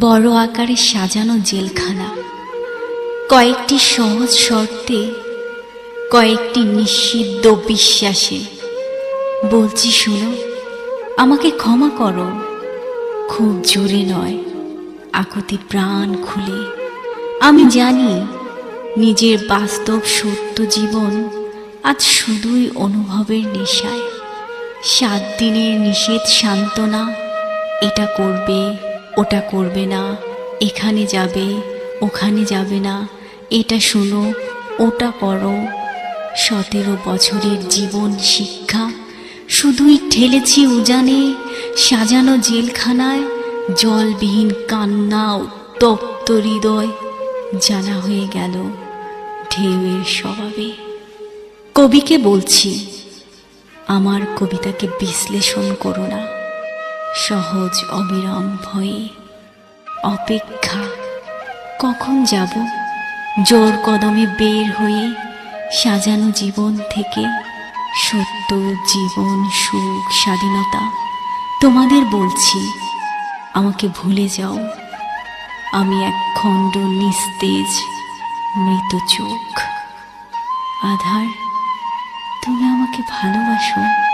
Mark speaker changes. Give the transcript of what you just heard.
Speaker 1: বড় আকারে সাজানো জেলখানা। কয়েকটি সহজ শর্তে, কয়েকটি নিষিদ্ধ বিশ্বাসে। বলছি, শুনো, আমাকে ক্ষমা করো। খুব জোরে নয়, আকুতি প্রাণ খুলে। আমি জানি, নিজের বাস্তব সত্য জীবন আজ শুধুই অনুভবের নেশায়। সাত দিনের নিষেধ সান্ত্বনা এটা করবে ওটা করবে না, এখানে যাবে, ওখানে যাবে না, এটা শোনো, ওটা করো সতেরো বছরের জীবন শিক্ষা, শুধুই ঠেলেছি উজানে, সাজানো জেলখানায়, জলবিহীন কান্না, উত্তপ্ত হৃদয়, জানা হয়ে গেল ঢেউয়ের স্বভাবে। কবিকে বলছি, আমার কবিতাকে বিশ্লেষণ করো না। সহজ অবিরাম ভয়ে। অপেক্ষা, কখন যাব? জোর কদমে বের হয়ে সাজানো জীবন থেকে সত্য, জীবন, সুখ, স্বাধীনতা তোমাদের বলছি, আমাকে ভুলে যাও। আমি এক খণ্ড নিস্তেজ মৃত চোখ। আধার, তুমি আমাকে ভালোবাসো।